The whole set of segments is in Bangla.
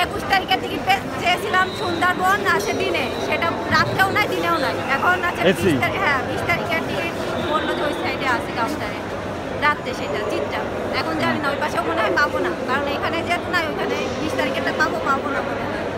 একুশ তারিখের টিকিট চেয়েছিলাম সুন্দরবন আছে দিনে সেটা রাত্রেও নাই দিনেও নাই এখন আছে বিশ তারিখ হ্যাঁ বিশ তারিখের টিকিট বলল যে ওই সাইডে আছে কাউন্টারে রাত্রে সেটা চিটটা এখন জানি না ওই পাশেও মনে হয় পাবো না কারণ এখানে যেহেতু নাই ওইখানে বিশ তারিখেরটা পাবো পাবো না মনে হয়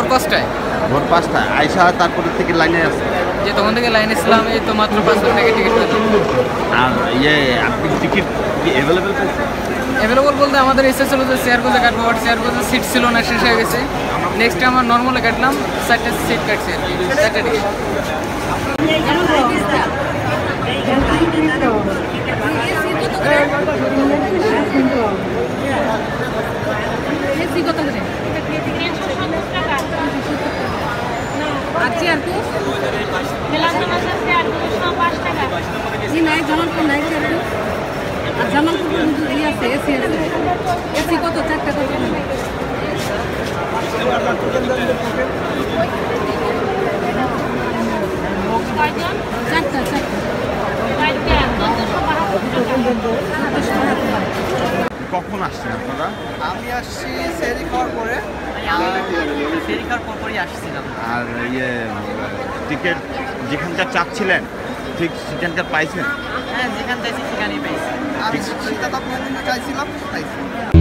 ভোর পাঁচটায়? ভোর পাঁচটা আইসা তারপরে থেকে লাইনে আছে। যে তখন থেকে লাইনে ছিলাম এই তো মাত্র পাঁচ টাকা থেকে টিকিট আর ইয়ে আপনি টিকিট কি অ্যাভেলেবেল অ্যাভেলেবল বলতে আমাদের ইচ্ছা ছিল যে শেয়ার করতে কাটবো বাট শেয়ার করতে সিট ছিল না শেষ হয়ে গেছে। নেক্সট আমার নর্মালে কাটলাম চারটে সিট কাটছে আর কি চারটে টিকিট আছি আর কি জি নাই জামালপুর নাই আর কি? জামালপুর ই আছে এসি আছে। এসি কত? চারটা কত চারটা চারটা। কখন আসছেন আপনারা? আমি আসছি সেরি খাওয়ার পরে। ফেরি খাওয়ার পরপরই আসছিলাম। আর ইয়ে টিকিট যেখানকার চাচ্ছিলেন ঠিক সেখানকার পাইছেন হ্যাঁ যেখানে চাইছি সেখানেই পেয়েছি আমি চাইছিলাম পাইছি